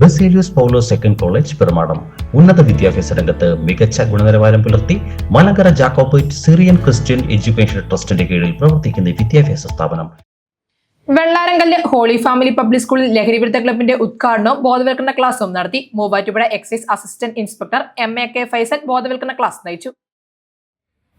Baselios Paulo second college Perumadam. ഉന്നത വിദ്യാഭ്യാസ രംഗത്ത് മികച്ച ഗുണനിലവാരം പുലർത്തി Malankara Jacobite Syrian Christian education ട്രസ്റ്റിന്റെ കീഴിൽ പ്രവർത്തിക്കുന്ന വിദ്യാഭ്യാസ സ്ഥാപനം. വെള്ളാരങ്കല്ല് ഹോളി ഫാമിലി പബ്ലിക് സ്കൂളിൽ ലഹരി വിരുദ്ധ ക്ലബിന്റെ ഉദ്ഘാടനവും ബോധവൽക്കരണ ക്ലാസും നടത്തി Muvattupuzha excise assistant inspector M A K Faisal ബോധവൽക്കരണ ക്ലാസ് നയിച്ചു.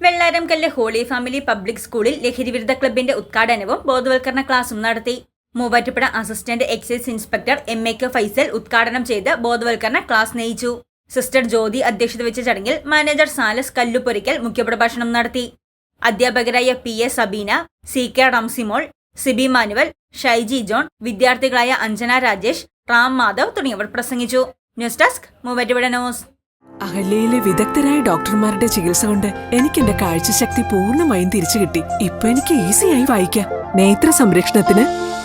വെള്ളാരംകല്ല് ഹോളി ഫാമിലി പബ്ലിക് സ്കൂളിൽ ലഹരി വിരുദ്ധ ക്ലബിന്റെ ഉദ്ഘാടനവും ബോധവൽക്കരണ ക്ലാസും നടത്തി. Muvattupuzha assistant excise inspector M A K Faisal ഉദ്ഘാടനം ചെയ്ത് ബോധവൽക്കരണ ക്ലാസ് നയിച്ചു. സിസ്റ്റർ ജ്യോതി അധ്യക്ഷത വെച്ച ചടങ്ങിൽ മാനേജർ സാലസ് കല്ലുപൊരിക്കൽ മുഖ്യപ്രഭാഷണം നടത്തി. അധ്യാപകരായ P A Sabeena C K Ramsimol Sibi Manuel Shaiji John വിദ്യാർത്ഥികളായ Anjana Rajesh Ram Madhav തുടങ്ങിയവർ പ്രസംഗിച്ചു. News desk Muvattupuzha news. അഹല്യയിലെ വിദഗ്ധരായ ഡോക്ടർമാരുടെ ചികിത്സ കൊണ്ട് എനിക്ക് എന്റെ കാഴ്ചശക്തി പൂർണമായും തിരിച്ചു കിട്ടി. ഇപ്പൊ എനിക്ക് ഈസിയായി വായിക്കാം. നേത്ര സംരക്ഷണത്തിന്